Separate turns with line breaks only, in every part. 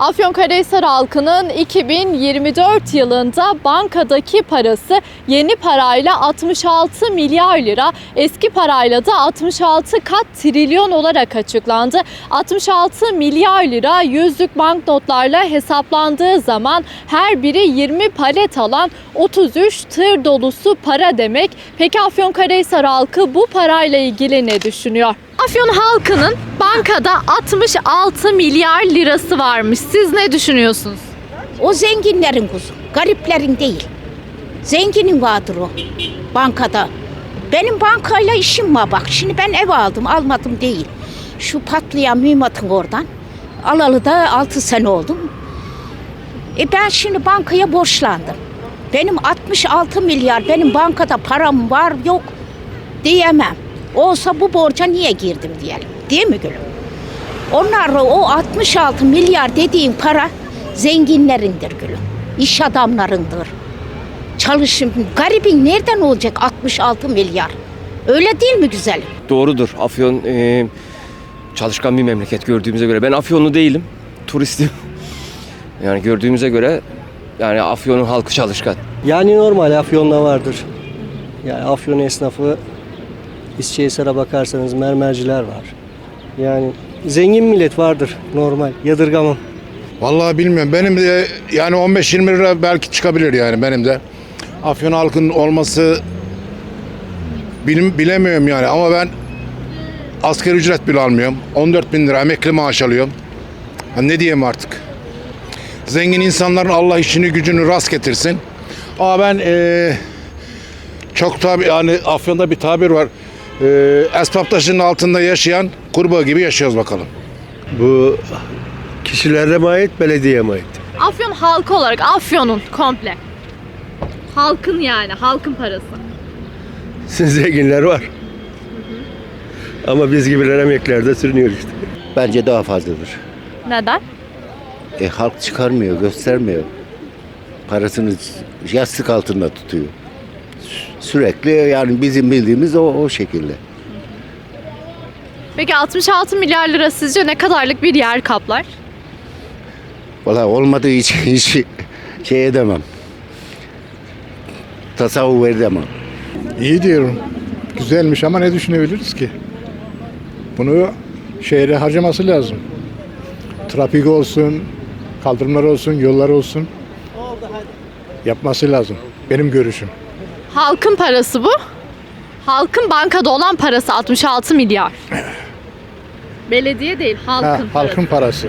Afyonkarahisar halkının 2024 yılında bankadaki parası yeni parayla 66 milyar lira, eski parayla da 66 kat trilyon olarak açıklandı. 66 milyar lira yüzlük banknotlarla hesaplandığı zaman her biri 20 palet alan 33 tır dolusu para demek. Peki Afyonkarahisar halkı bu parayla ilgili ne düşünüyor? Afyon halkının bankada 66 milyar lirası varmış. Siz ne düşünüyorsunuz?
O zenginlerin kuzu, gariplerin değil. Zenginin vardır o bankada. Benim bankayla işim var bak. Şimdi ben ev aldım, almadım değil. Şu patlayan mühimmatın oradan. Alalı da 6 sene oldum. E ben şimdi bankaya borçlandım. Benim 66 milyar benim bankada param var yok diyemem. Olsa bu borca niye girdim diyelim. Değil mi gülüm? Onlar o 66 milyar dediğin para zenginlerindir gülüm. İş adamlarındır. Çalışın. Garibin nereden olacak 66 milyar? Öyle değil mi güzelim?
Doğrudur. Afyon e, çalışkan bir memleket gördüğümüze göre. Ben Afyonlu değilim. Turistim. Yani gördüğümüze göre yani Afyon'un halkı çalışkan.
Yani normal Afyon'da vardır. Yani Afyon esnafı İsçehisar'a bakarsanız mermerciler var. Yani zengin millet vardır normal. Yadırgamam.
Vallahi bilmiyorum. Benim de yani 15-20 lira belki çıkabilir yani benim de. Afyon halkının olması bilim, bilemiyorum yani ama ben asgari ücret bile almıyorum. 14 bin lira emekli maaş alıyorum. Ha ne diyeyim artık. Zengin insanların Allah işini gücünü rast getirsin. Ama ben eee, çok tabi yani Afyon'da bir tabir var. Eee esbab taşının altında yaşayan kurbağa gibi yaşıyoruz bakalım.
Bu kişilere mi ait, belediyeye mi ait?
Afyon halkı olarak Afyon'un komple. Halkın yani, halkın parası.
Sizin zenginler var. Ama biz gibiler emeklerde sürünüyor işte.
Bence daha fazladır.
Neden?
E, halk çıkarmıyor, göstermiyor. Parasını yastık altında tutuyor. Sü- Sürekli yani bizim bildiğimiz o, o şekilde.
Peki 66 milyar lira sizce ne kadarlık bir yer kaplar?
Valla olmadığı için hiç şey edemem. Tasavvur edemem.
İyi diyorum. Güzelmiş ama ne düşünebiliriz ki? Bunu şehre harcaması lazım. Trafik olsun, kaldırımlar olsun, yollar olsun. Yapması lazım. Benim görüşüm.
Halkın parası bu. Halkın bankada olan parası 66 milyar. Belediye değil, halkın
Ha,
parası.
halkın parası.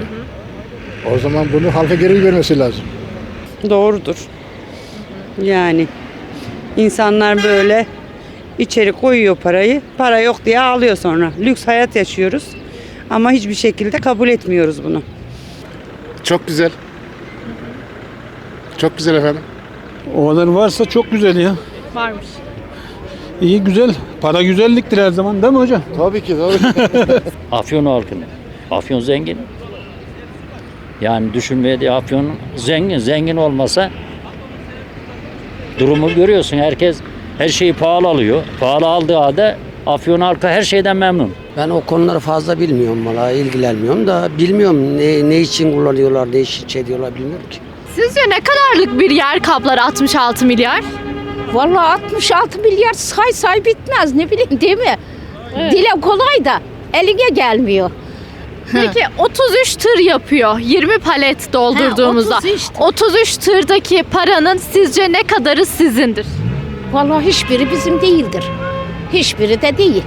O zaman bunu halka geri vermesi lazım.
Doğrudur. Yani insanlar böyle içeri koyuyor parayı. Para yok diye ağlıyor sonra. Lüks hayat yaşıyoruz. Ama hiçbir şekilde kabul etmiyoruz bunu.
Çok güzel. Çok güzel efendim.
O kadar varsa çok güzel ya.
Varmış.
İyi güzel. Para güzelliktir her zaman değil mi hocam?
Tabii ki tabii.
Afyon halkını. Afyon zengin. Yani düşünmeye de Afyon zengin. Zengin olmasa durumu görüyorsun. Herkes her şeyi pahalı alıyor. Pahalı aldığı halde Afyon halkı her şeyden memnun.
Ben o konuları fazla bilmiyorum valla ilgilenmiyorum da bilmiyorum ne, ne için kullanıyorlar ne için şey diyorlar bilmiyorum ki.
Sizce ne kadarlık bir yer kaplar 66 milyar?
Vallahi 66 milyar say say bitmez ne bileyim değil mi? Dile kolay da eline gelmiyor.
Peki 33 tır yapıyor 20 palet doldurduğumuzda.
Ha, 33 tır.
33 tırdaki paranın sizce ne kadarı sizindir?
Vallahi hiçbiri bizim değildir. Hiçbiri de değil.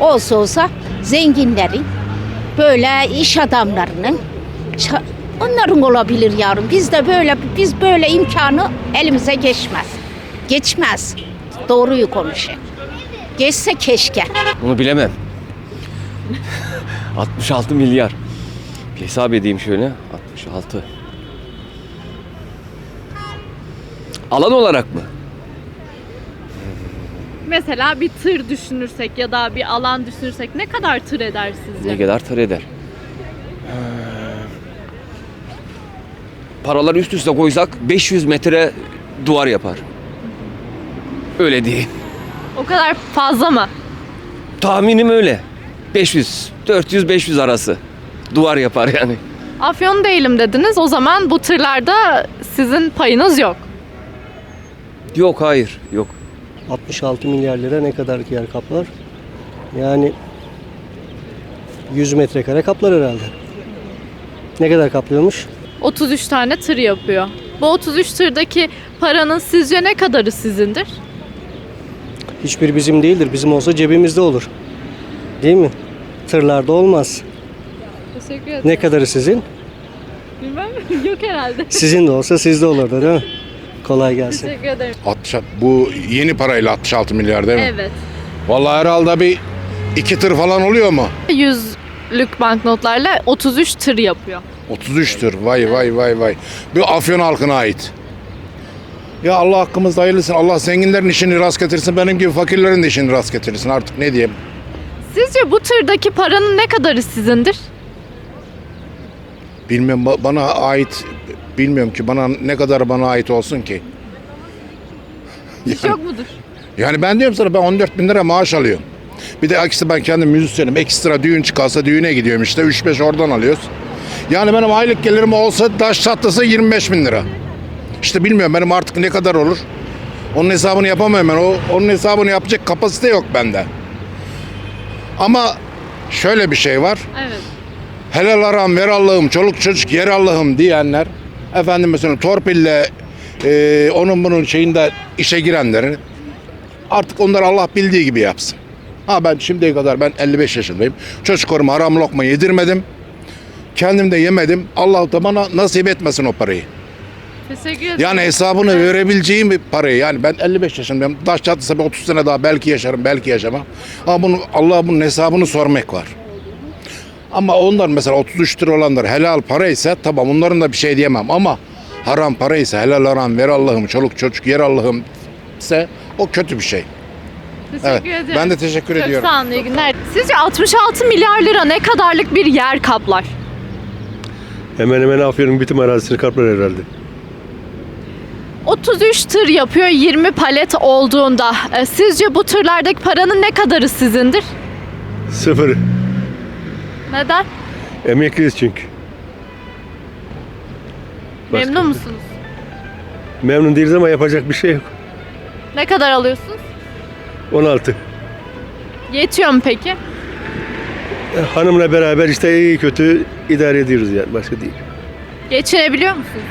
Olsa olsa zenginlerin, böyle iş adamlarının, onların olabilir yavrum. Biz de böyle, biz böyle imkanı elimize geçmez. Geçmez. Doğruyu konuşayım. Geçse keşke.
Bunu bilemem. 66 milyar. Bir hesap edeyim şöyle. 66. Alan olarak mı?
Mesela bir tır düşünürsek ya da bir alan düşünürsek ne kadar tır eder sizce?
Ne kadar tar eder? Ee, Paraları üst üste koysak 500 metre duvar yapar. Öyle diyeyim.
O kadar fazla mı?
Tahminim öyle. 500, 400-500 arası. Duvar yapar yani.
Afyon değilim dediniz. O zaman bu tırlarda sizin payınız yok.
Yok hayır yok.
66 milyar lira ne kadar yer kaplar? Yani 100 metrekare kaplar herhalde. Ne kadar kaplıyormuş?
33 tane tır yapıyor. Bu 33 tırdaki paranın sizce ne kadarı sizindir?
Hiçbir bizim değildir. Bizim olsa cebimizde olur. Değil mi? Tırlarda olmaz.
Teşekkür ederim.
Ne kadarı sizin?
Bilmem. yok herhalde.
Sizin de olsa sizde olurdu değil mi? Kolay gelsin.
Teşekkür ederim.
60, bu yeni parayla 66 milyar değil mi?
Evet.
Vallahi herhalde bir iki tır falan oluyor mu?
Yüzlük banknotlarla 33 tır yapıyor.
33 tır. Vay vay vay vay. Bu Afyon halkına ait. Ya Allah hakkımızda hayırlısın. Allah zenginlerin işini rast getirsin. Benim gibi fakirlerin de işini rast getirsin. Artık ne diyeyim?
Sizce bu tırdaki paranın ne kadarı sizindir?
Bilmiyorum ba- bana ait bilmiyorum ki bana ne kadar bana ait olsun ki.
Hiç yok mudur?
Yani ben diyorum sana ben 14 bin lira maaş alıyorum. Bir de ekstra ben kendim müzisyenim. Ekstra düğün çıkarsa düğüne gidiyorum işte. 3-5 oradan alıyoruz. Yani benim aylık gelirim olsa taş çatlısı 25 bin lira. İşte bilmiyorum benim artık ne kadar olur. Onun hesabını yapamıyorum ben. O, onun hesabını yapacak kapasite yok bende. Ama şöyle bir şey var.
Evet.
Helal aram ver Allah'ım çoluk çocuk yer Allah'ım diyenler efendim mesela torpille e, onun bunun şeyinde işe girenlerin artık onlar Allah bildiği gibi yapsın. Ha ben şimdiye kadar ben 55 yaşındayım. Çocuklarıma haram lokma yedirmedim. Kendim de yemedim. Allah da bana nasip etmesin o parayı.
Teşekkür ederim.
Yani hesabını verebileceğim bir parayı. Yani ben 55 yaşındayım. Taş çatlısa ben 30 sene daha belki yaşarım, belki yaşamam. Ama bunu, Allah bunun hesabını sormak var. Ama onlar mesela 33 lira olanlar helal para ise tamam onların da bir şey diyemem ama haram para ise helal haram ver Allah'ım çoluk çocuk yer Allah'ım ise o kötü bir şey.
Teşekkür
Evet.
ederim.
Ben de teşekkür
Çok
ediyorum.
sağ olun, iyi günler. Sizce 66 milyar lira ne kadarlık bir yer kaplar?
Hemen hemen Afyon'un bütün arazisini kaplar herhalde.
33 tır yapıyor 20 palet olduğunda. E, Sizce bu tırlardaki paranın ne kadarı sizindir?
Sıfır.
Neden?
Emekliyiz çünkü. Başka
Memnun
bir-
musunuz?
Memnun değiliz ama yapacak bir şey yok.
Ne kadar alıyorsunuz?
16.
Yetiyor mu peki?
E, Hanımla beraber işte iyi kötü idare ediyoruz yani başka değil.
Geçinebiliyor musunuz?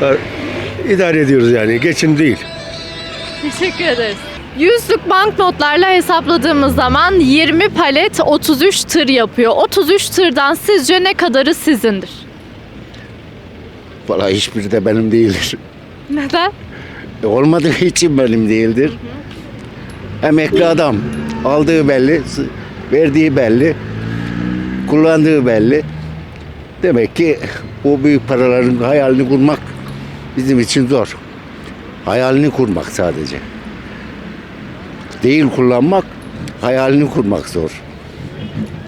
Ha, İdare ediyoruz yani geçim değil.
Teşekkür ederiz. Yüzlük banknotlarla hesapladığımız zaman 20 palet 33 tır yapıyor. 33 tırdan sizce ne kadarı sizindir?
Vallahi hiçbiri de benim değildir.
Neden?
E, Olmadığı için benim değildir. Emekli adam. Aldığı belli, verdiği belli, kullandığı belli. Demek ki o büyük paraların hayalini kurmak bizim için zor. Hayalini kurmak sadece. Değil kullanmak, hayalini kurmak zor.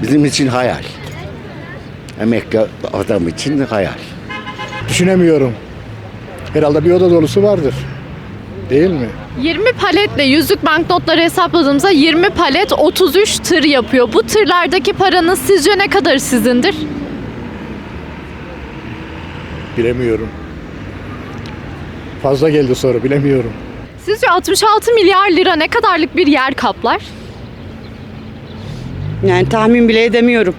Bizim için hayal. Emekli adam için hayal.
Düşünemiyorum. Herhalde bir oda dolusu vardır. Değil mi?
20 paletle yüzlük banknotları hesapladığımızda 20 palet 33 tır yapıyor. Bu tırlardaki paranın sizce ne kadar sizindir?
Bilemiyorum. Fazla geldi soru bilemiyorum.
Sizce 66 milyar lira ne kadarlık bir yer kaplar?
Yani tahmin bile edemiyorum.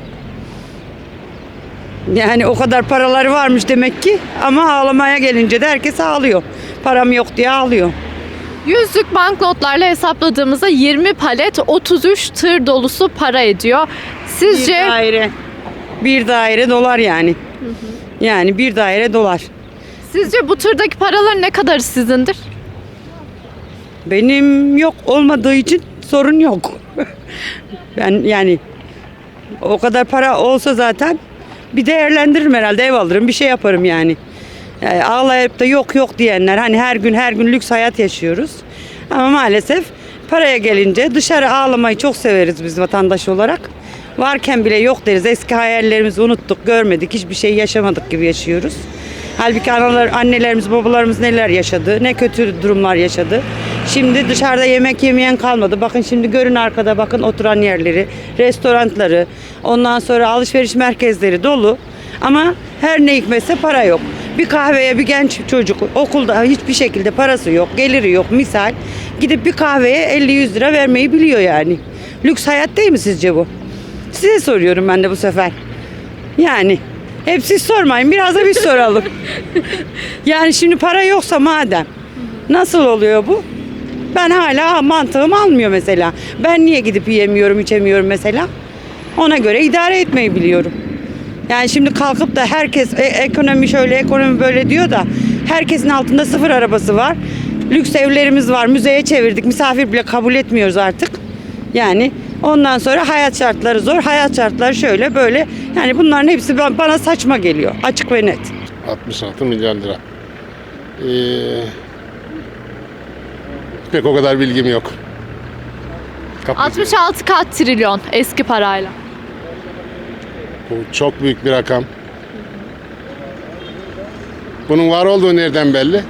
Yani o kadar paraları varmış demek ki ama ağlamaya gelince de herkes ağlıyor. Param yok diye ağlıyor.
Yüzlük banknotlarla hesapladığımızda 20 palet 33 tır dolusu para ediyor. Sizce
Bir daire. Bir daire dolar yani. Yani bir daire dolar.
Sizce bu tırdaki paraların ne kadarı sizindir?
Benim yok olmadığı için sorun yok. ben yani o kadar para olsa zaten bir değerlendiririm herhalde ev alırım bir şey yaparım yani. yani ağlayıp da yok yok diyenler hani her gün her gün lüks hayat yaşıyoruz. Ama maalesef paraya gelince dışarı ağlamayı çok severiz biz vatandaş olarak. Varken bile yok deriz. Eski hayallerimizi unuttuk, görmedik, hiçbir şey yaşamadık gibi yaşıyoruz. Halbuki analar, annelerimiz, babalarımız neler yaşadı, ne kötü durumlar yaşadı. Şimdi dışarıda yemek yemeyen kalmadı. Bakın şimdi görün arkada bakın oturan yerleri, restoranları, ondan sonra alışveriş merkezleri dolu. Ama her ne hikmetse para yok. Bir kahveye bir genç çocuk okulda hiçbir şekilde parası yok, geliri yok misal. Gidip bir kahveye 50-100 lira vermeyi biliyor yani. Lüks hayat değil mi sizce bu? Size soruyorum ben de bu sefer. Yani hep siz sormayın biraz da biz soralım. yani şimdi para yoksa madem nasıl oluyor bu? Ben hala mantığım almıyor mesela. Ben niye gidip yiyemiyorum, içemiyorum mesela? Ona göre idare etmeyi biliyorum. Yani şimdi kalkıp da herkes "E, ekonomi şöyle, ekonomi böyle diyor da herkesin altında sıfır arabası var. Lüks evlerimiz var, müzeye çevirdik. Misafir bile kabul etmiyoruz artık. Yani ondan sonra hayat şartları zor. Hayat şartları şöyle böyle. Yani bunların hepsi ba- bana saçma geliyor. Açık ve net.
66 milyar lira. Ee, pek o kadar bilgim yok. Kapı-
66 kat trilyon eski parayla.
Bu çok büyük bir rakam. Bunun var olduğu nereden belli?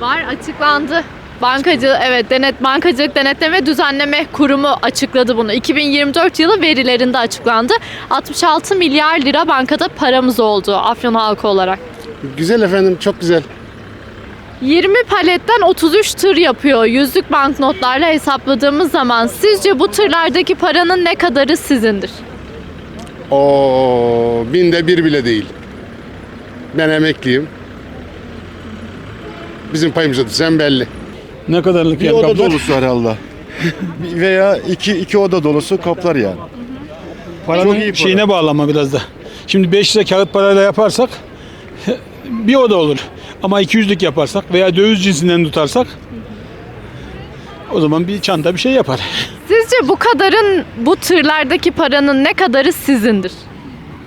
Var açıklandı. Bankacı evet denet bankacılık denetleme düzenleme kurumu açıkladı bunu. 2024 yılı verilerinde açıklandı. 66 milyar lira bankada paramız oldu Afyon halkı olarak.
Güzel efendim, çok güzel.
20 paletten 33 tır yapıyor. Yüzlük banknotlarla hesapladığımız zaman sizce bu tırlardaki paranın ne kadarı sizindir?
O binde bir bile değil. Ben emekliyim. Bizim payımıza düşen belli.
Ne kadarlık
Bir
yer
oda
kaplar?
dolusu herhalde. Veya iki, iki oda dolusu kaplar yani.
Paranın
Çok iyi para.
şeyine bağlama biraz da. Şimdi 5 lira kağıt parayla yaparsak bir oda olur. Ama 200'lük yaparsak veya döviz cinsinden tutarsak o zaman bir çanta bir şey yapar.
Sizce bu kadarın bu tırlardaki paranın ne kadarı sizindir?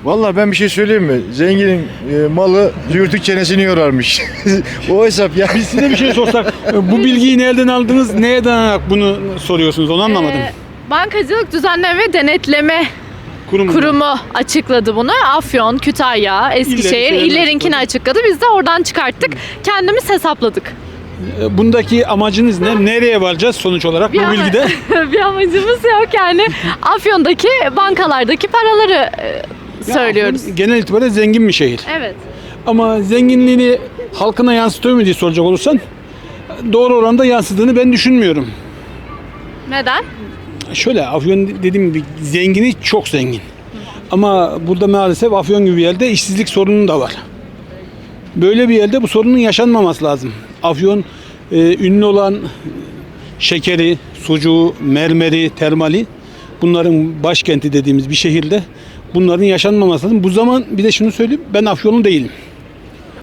Vallahi ben bir şey söyleyeyim mi? Zenginin e, malı züğürtük çenesini yorarmış. o hesap ya.
Biz size bir şey sorsak bu bilgiyi nereden aldınız? Neye dayanarak bunu soruyorsunuz onu anlamadım.
Ee, Bankacılık Düzenleme ve Denetleme
Kurum.
Kurumu açıkladı bunu. Afyon, Kütahya, Eskişehir,
İllerin-
illerinkini açıkladı. Biz de oradan çıkarttık. Kendimiz hesapladık.
Ee, Bundaki amacınız ne? Nereye varacağız sonuç olarak bu
ama-
bilgide?
bir amacımız yok yani. Afyon'daki bankalardaki paraları e, söylüyoruz.
Genel itibariyle zengin bir şehir.
Evet.
Ama zenginliğini halkına yansıtıyor mu diye soracak olursan doğru oranda yansıdığını ben düşünmüyorum.
Neden?
Şöyle Afyon dediğim gibi zengini çok zengin. Ama burada maalesef Afyon gibi bir yerde işsizlik sorunu da var. Böyle bir yerde bu sorunun yaşanmaması lazım. Afyon e, ünlü olan şekeri, sucuğu, mermeri, termali bunların başkenti dediğimiz bir şehirde bunların yaşanmaması lazım. Bu zaman bir de şunu söyleyeyim ben Afyonlu değilim.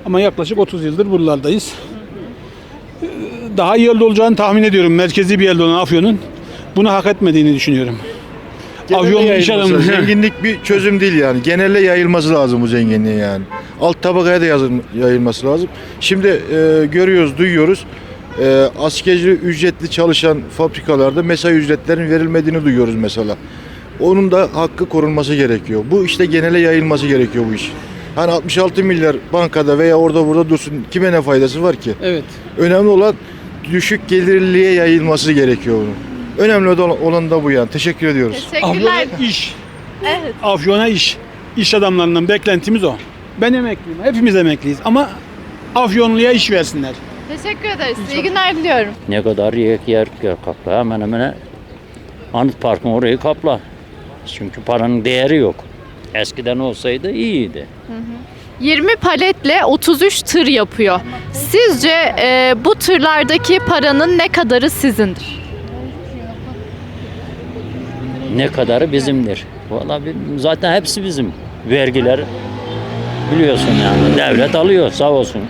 Ama yaklaşık 30 yıldır buralardayız. E, Daha iyi yerde olacağını tahmin ediyorum. Merkezi bir yerde olan Afyon'un bunu hak etmediğini düşünüyorum.
Genele
Afyon iş
yayılması.
adamı.
Zenginlik bir çözüm değil yani. Genelle yayılması lazım bu zenginliğin yani. Alt tabakaya da yazın- yayılması lazım. Şimdi e, görüyoruz, duyuyoruz. E, askeri ücretli çalışan fabrikalarda mesai ücretlerinin verilmediğini duyuyoruz mesela. Onun da hakkı korunması gerekiyor. Bu işte genele yayılması gerekiyor bu iş. Hani 66 milyar bankada veya orada burada dursun kime ne faydası var ki?
Evet.
Önemli olan düşük gelirliye yayılması gerekiyor bunun. Önemli olan- olan da bu yani. Teşekkür ediyoruz.
Teşekkürler.
Afyon'a iş.
Evet.
Afyon'a iş. İş adamlarından beklentimiz o. Ben emekliyim. Hepimiz emekliyiz ama Afyonluya iş versinler.
Teşekkür ederiz. İyi günler diliyorum.
Ne kadar yer, yer, yer kapla hemen hemen Anıt Park'ın orayı kapla. Çünkü paranın değeri yok. Eskiden olsaydı iyiydi.
20 paletle 33 tır yapıyor. Sizce e, bu tırlardaki paranın ne kadarı sizindir?
Ne kadarı bizimdir. Vallahi bil- zaten hepsi bizim. Vergiler biliyorsun yani devlet alıyor sağ olsun.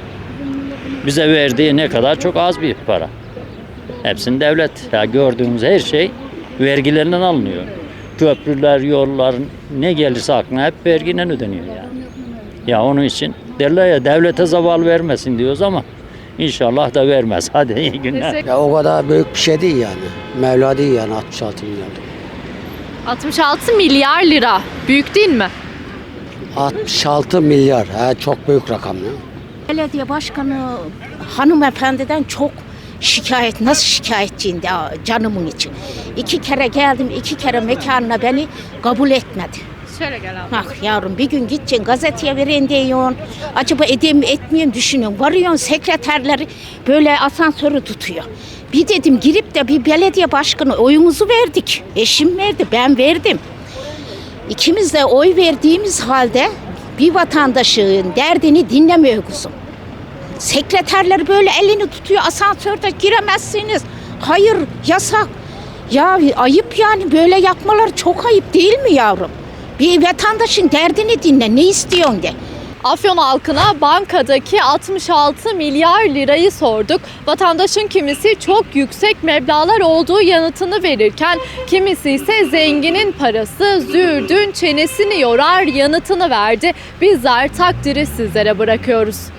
Bize verdiği ne kadar çok az bir para. Hepsini devlet. Ya gördüğümüz her şey vergilerinden alınıyor. Köprüler, yollar ne gelirse aklına hep vergiyle ödeniyor yani. Ya onun için derler ya devlete zaval vermesin diyoruz ama inşallah da vermez. Hadi iyi günler.
Ya o kadar büyük bir şey değil yani. Mevla değil yani 66 milyar.
66 milyar lira. Büyük değil mi?
66 milyar. Ha, çok büyük rakam ya.
Belediye başkanı hanımefendiden çok şikayet, nasıl şikayetçiyim de canımın için. İki kere geldim, iki kere mekanına beni kabul etmedi.
Şöyle gel abla.
Bak yavrum bir gün gideceksin gazeteye veren diyorsun. Acaba edeyim etmeyeyim düşünüyorsun. Varıyorsun sekreterleri böyle asansörü tutuyor. Bir dedim girip de bir belediye başkanı oyumuzu verdik. Eşim verdi ben verdim. İkimiz de oy verdiğimiz halde bir vatandaşın derdini dinlemiyor kuzum. Sekreterler böyle elini tutuyor asansörde giremezsiniz. Hayır yasak. Ya ayıp yani böyle yapmalar çok ayıp değil mi yavrum? Bir vatandaşın derdini dinle ne istiyorsun de.
Afyon halkına bankadaki 66 milyar lirayı sorduk. Vatandaşın kimisi çok yüksek meblağlar olduğu yanıtını verirken kimisi ise zenginin parası züğürdün çenesini yorar yanıtını verdi. Bizler takdiri sizlere bırakıyoruz.